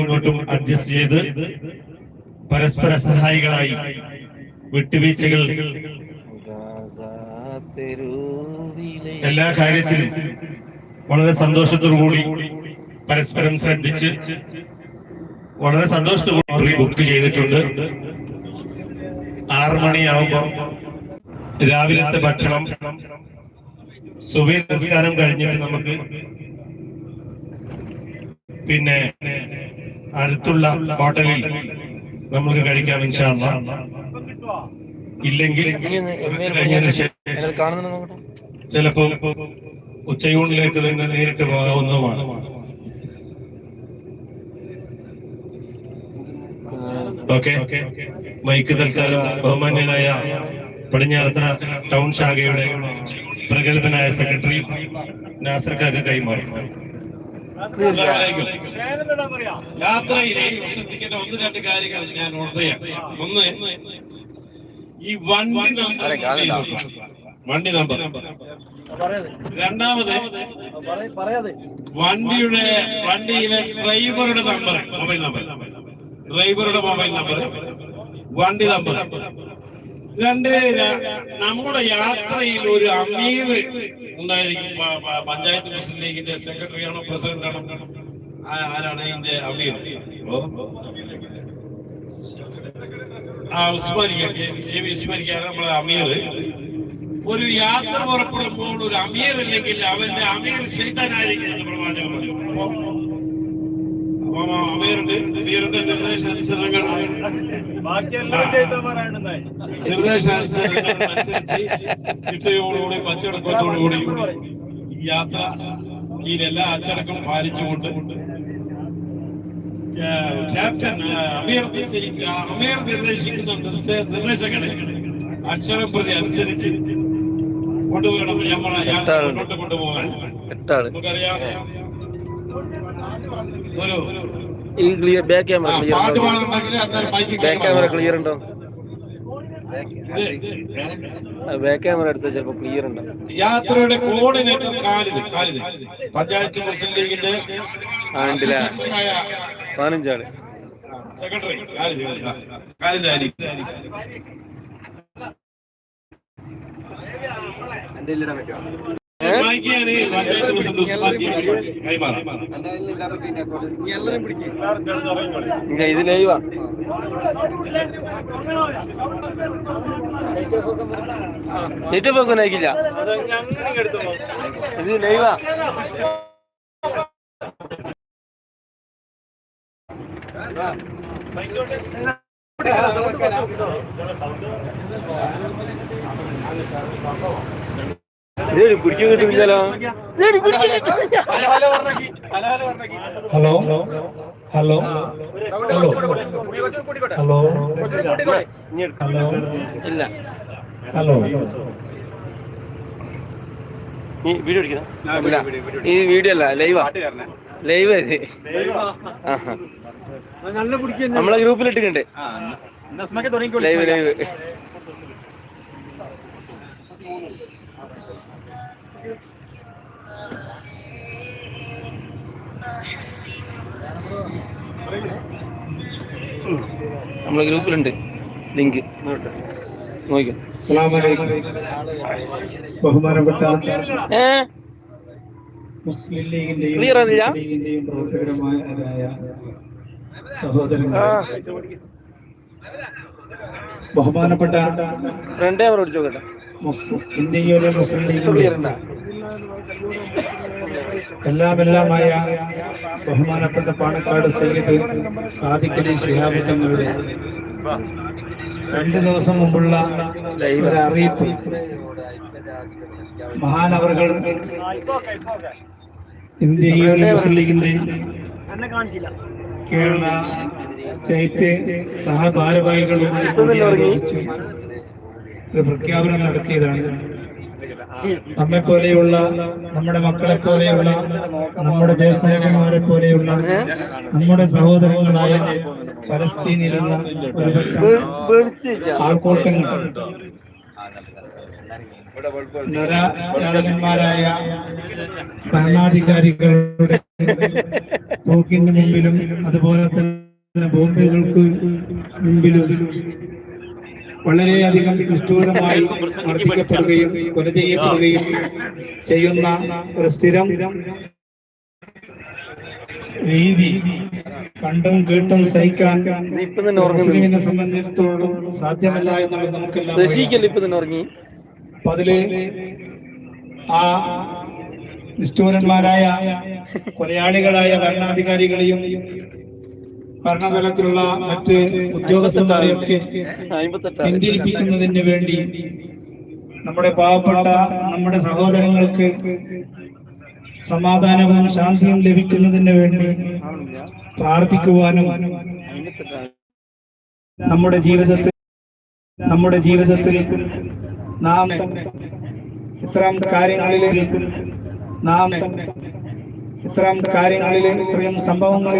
അങ്ങോട്ടും ഇങ്ങോട്ടും അഡ്ജസ്റ്റ് ചെയ്ത് പരസ്പര സഹായികളായി. വിട്ടുവീഴ്ചകൾ എല്ലാ കാര്യത്തിലും വളരെ സന്തോഷത്തോടുകൂടി പരസ്പരം ശ്രദ്ധിച്ച് വളരെ സന്തോഷത്തോടുകൂടി ബുക്ക് ചെയ്തിട്ടുണ്ട്. ആറു മണിയാവുമ്പോ രാവിലത്തെ ഭക്ഷണം സുബൈ നിസ്കാരം കഴിഞ്ഞിട്ട് നമുക്ക് പിന്നെ അടുത്തുള്ള ഹോട്ടലിൽ നമുക്ക് കഴിക്കാം ഇൻഷാല്ല ഇല്ലെങ്കിൽ ചിലപ്പോ ഉച്ചയൂണിലേക്ക് തന്നെ നേരിട്ട് പോകാവുന്നതുമാണ്. ഓക്കെ. മൈക്ക് തൽക്കാലം ബഹുമാന്യനായ പടിഞ്ഞാറത്തറ ടൗൺ ശാഖയുടെ പ്രഗത്ഭനായ സെക്രട്ടറി നാസർക്കാക്ക് കൈമാറും. യാത്രയിലെ ശ്രദ്ധിക്കേണ്ട ഒന്ന് രണ്ട് കാര്യങ്ങൾ ഞാൻ ഓർത്തയാണ് ഒന്ന് ഈ വണ്ടി നമ്പർ വണ്ടി നമ്പർ രണ്ടാമത് വണ്ടിയുടെ വണ്ടിയിലെ ഡ്രൈവറുടെ നമ്പർ മൊബൈൽ നമ്പർ ഡ്രൈവറുടെ മൊബൈൽ നമ്പർ വണ്ടി നമ്പർ രണ്ട് നമ്മുടെ യാത്രയിൽ ഒരു അമീർ ഉണ്ടായിരിക്കും. പഞ്ചായത്ത് മുസ്ലിം ലീഗിന്റെ സെക്രട്ടറി ആണോ പ്രസിഡന്റ് ആണോ ആ- ആരാണ് ഇതിന്റെ അമീർ. ആ ഉസ്മാനിക്ക എ വി ഉസ്മാനിക്കാണ് നമ്മളെ അമീർ. ഒരു യാത്ര പുറപ്പെടുമ്പോൾ ഒരു അമീർ ഇല്ലെങ്കിൽ അവന്റെ അമീർ ശൈതാനായിരിക്കും പ്രവാചകൻ പറഞ്ഞു അപ്പോ അപ്പൊ അമീറിന്റെ അമീറിന്റെ നിർദ്ദേശാനുസരണങ്ങൾ ചിട്ടയോടുകൂടി പച്ചടക്കത്തോടുകൂടി ഈ യാത്ര ഈ എല്ലാ അച്ചടക്കം പാലിച്ചുകൊണ്ട് ക്യാ- ക്യാപ്റ്റൻ അമീർ അമീർ നിർദ്ദേശിക്കുന്ന നിർദ്ദേശങ്ങളെ അക്ഷരപ്രതി അനുസരിച്ച് കൊണ്ടുപോകണം. നമ്മളെ യാത്ര മുന്നോട്ട് കൊണ്ടുപോകാൻ നമുക്കറിയാം. ഒരു ഈ clear back camera clear back camera clear ഉണ്ടോ? ബാക്ക് ക്യാമറ എടുത്താൽ ചിലപ്പോ ക്ലിയർ ഉണ്ടോ? യാത്രയുടെ കോർഡിനേറ്റർ ഖാലിദ് ഖാലിദ് പഞ്ചായത്ത് മുസ്ലിം ലീഗിന്റെ ആണ്ടില. പതിനഞ്ചാൾ. സെക്രട്ടറി ഖാലിദ് ആ, എന്റെ അലി മൈക്ക് ഞാൻ പഞ്ചായത്ത് പ്രസിഡന്റ് ഉസ്മാൻ കൈമാറാം ഇത് ലൈവാ നെറ്റ് ഫോക്ക് നയിക്കില്ല ഇത് ലൈവാ. ഇത് പിടിക്കാൻ കിട്ടുന്നില്ലല്ലോ hello? Hello? Hello? Hello? Hello? ഇല്ല ഹലോ? ഈ വീഡിയോ എടുക്കുന്ന? ഈ വീഡിയോ അല്ല ലൈവാ. ലൈവ് ഇത് ആഹാ. നമ്മളെ ഗ്രൂപ്പിൽ ഇട്ടിട്ടുണ്ട് ലൈവ് ലൈവ്. നമ്മളെ ഗ്രൂപ്പിലുണ്ട്. ലിങ്ക്. നോക്കാം ബഹുമാനപ്പെട്ട രണ്ടേ മുസ്ലിം ലീഗിന്റെയും Clear ആകുന്നില്ല? മുസ്ലിം ലീഗിന്റെയും പ്രവർത്തകരുമായ സഹോദരങ്ങൾ ബഹുമാനപ്പെട്ട ഫ്രണ്ട് ക്യാമറ പിടിച്ചു ഇന്ത്യയിലെ മുസ്ലിം ലീഗിന്റെ എല്ലാമെല്ലാമായ ബഹുമാനപ്പെട്ട പാണക്കാട് സയ്യിദ് ശിഹാബിത്തങ്ങളുടെ ശിഹാബ് തങ്ങളുടെ രണ്ട് ദിവസം മുമ്പുള്ള അറിയിപ്പ്. മഹാനവറുകൾ ഇന്ത്യയിലെ മുസ്ലിം ലീഗിന്റെ കേരള സ്റ്റേറ്റ് ആലോചിച്ച് ഒരു പ്രഖ്യാപനം നടത്തിയതാണ്. നമ്മെ പോലെയുള്ള നമ്മുടെ മക്കളെ പോലെയുള്ള നമ്മുടെ ജ്യേഷ്ഠന്മാരെ പോലെയുള്ള നമ്മുടെ സഹോദരങ്ങളായ പലസ്തീനിലുള്ള ആൾക്കൂട്ടങ്ങൾ നരജാതകന്മാരായ ഭരണാധികാരികളുടെ തോക്കിന്റെ മുമ്പിലും അതുപോലെ തന്നെ ബോംബുകൾക്ക് മുമ്പിലും വളരെയധികം നിഷ്ഠൂരമായി വർദ്ധിക്കപ്പെടുകയും കൊല ചെയ്യപ്പെടുകയും ചെയ്യുന്ന ഒരു സ്ഥിരം രീതി. കണ്ടും കേട്ടും സഹിക്കാൻ മുസ്ലിമിനെ സംബന്ധിച്ചിടത്തോളം സാധ്യമല്ല എന്നുള്ളത് നമുക്കെല്ലാം അപ്പൊ അതിൽ ആ നിഷ്ഠൂരന്മാരായ കൊലയാളികളായ ഭരണാധികാരികളെയും ഭരണതലത്തിലുള്ള മറ്റ് ഉദ്യോഗസ്ഥന്മാരെയൊക്കെ പിന്തിരിപ്പിക്കുന്നതിന് വേണ്ടി നമ്മുടെ പാവപ്പെട്ട നമ്മുടെ സഹോദരങ്ങൾക്ക് സമാധാനവും ശാന്തിയും ലഭിക്കുന്നതിന് വേണ്ടി പ്രാർത്ഥിക്കുവാനും നമ്മുടെ ജീവിതത്തിൽ നമ്മുടെ ജീവിതത്തിൽ നാം ഇത്തരം കാര്യങ്ങളിൽ നാം ഇത്തരം കാര്യങ്ങളിൽ ഇത്രയും സംഭവങ്ങളിൽ